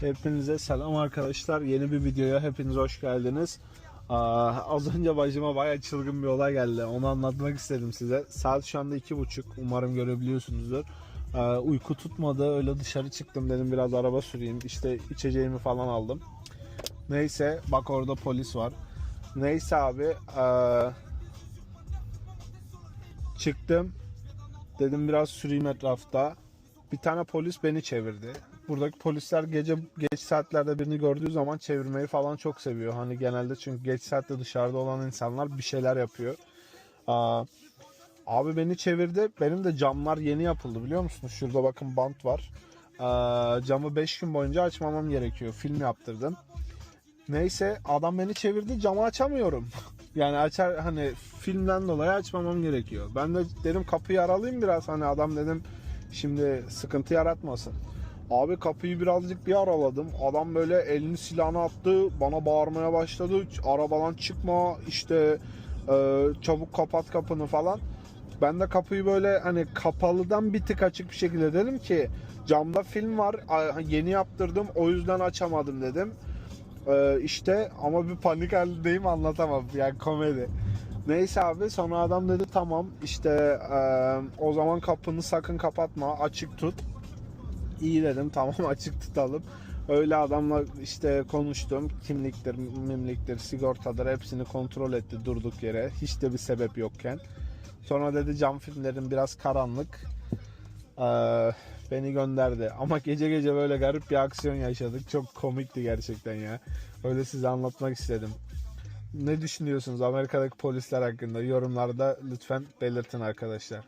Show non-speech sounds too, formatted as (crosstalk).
Hepinize selam arkadaşlar. Yeni bir videoya hepiniz hoş geldiniz. Aa, az önce başıma bayağı çılgın bir olay geldi. Onu anlatmak istedim size. Saat şu anda iki buçuk. Umarım görebiliyorsunuzdur. Aa, uyku tutmadı. Öyle dışarı çıktım dedim biraz araba süreyim. İşte içeceğimi falan aldım. Neyse bak orada polis var. Neyse abi aa, çıktım. Dedim biraz süreyim etrafta. Bir tane polis beni çevirdi. Buradaki polisler gece geç saatlerde birini gördüğü zaman çevirmeyi falan çok seviyor. Hani genelde çünkü geç saatte dışarıda olan insanlar bir şeyler yapıyor. Aa, abi beni çevirdi. Benim de camlar yeni yapıldı biliyor musunuz? Şurada bakın bant var. Aa, camı 5 gün boyunca açmamam gerekiyor. Film yaptırdım. Neyse adam beni çevirdi camı açamıyorum. (laughs) Yani açar hani filmden dolayı açmamam gerekiyor. Ben de dedim kapıyı aralayayım biraz hani adam dedim şimdi sıkıntı yaratmasın. Abi kapıyı birazcık bir araladım. Adam böyle elini silahına attı. Bana bağırmaya başladı. Arabadan çıkma işte e, çabuk kapat kapını falan. Ben de kapıyı böyle hani kapalıdan bir tık açık bir şekilde dedim ki camda film var yeni yaptırdım o yüzden açamadım dedim. Ee, işte ama bir panik halindeyim anlatamam yani komedi. Neyse abi sonra adam dedi tamam işte e, o zaman kapını sakın kapatma açık tut. İyi dedim (laughs) tamam açık tutalım. Öyle adamla işte konuştum. Kimliktir, mimliktir, sigortadır hepsini kontrol etti durduk yere. Hiç de bir sebep yokken. Sonra dedi cam filmlerin biraz karanlık. Ee, beni gönderdi. Ama gece gece böyle garip bir aksiyon yaşadık. Çok komikti gerçekten ya. Öyle size anlatmak istedim. Ne düşünüyorsunuz Amerika'daki polisler hakkında? Yorumlarda lütfen belirtin arkadaşlar.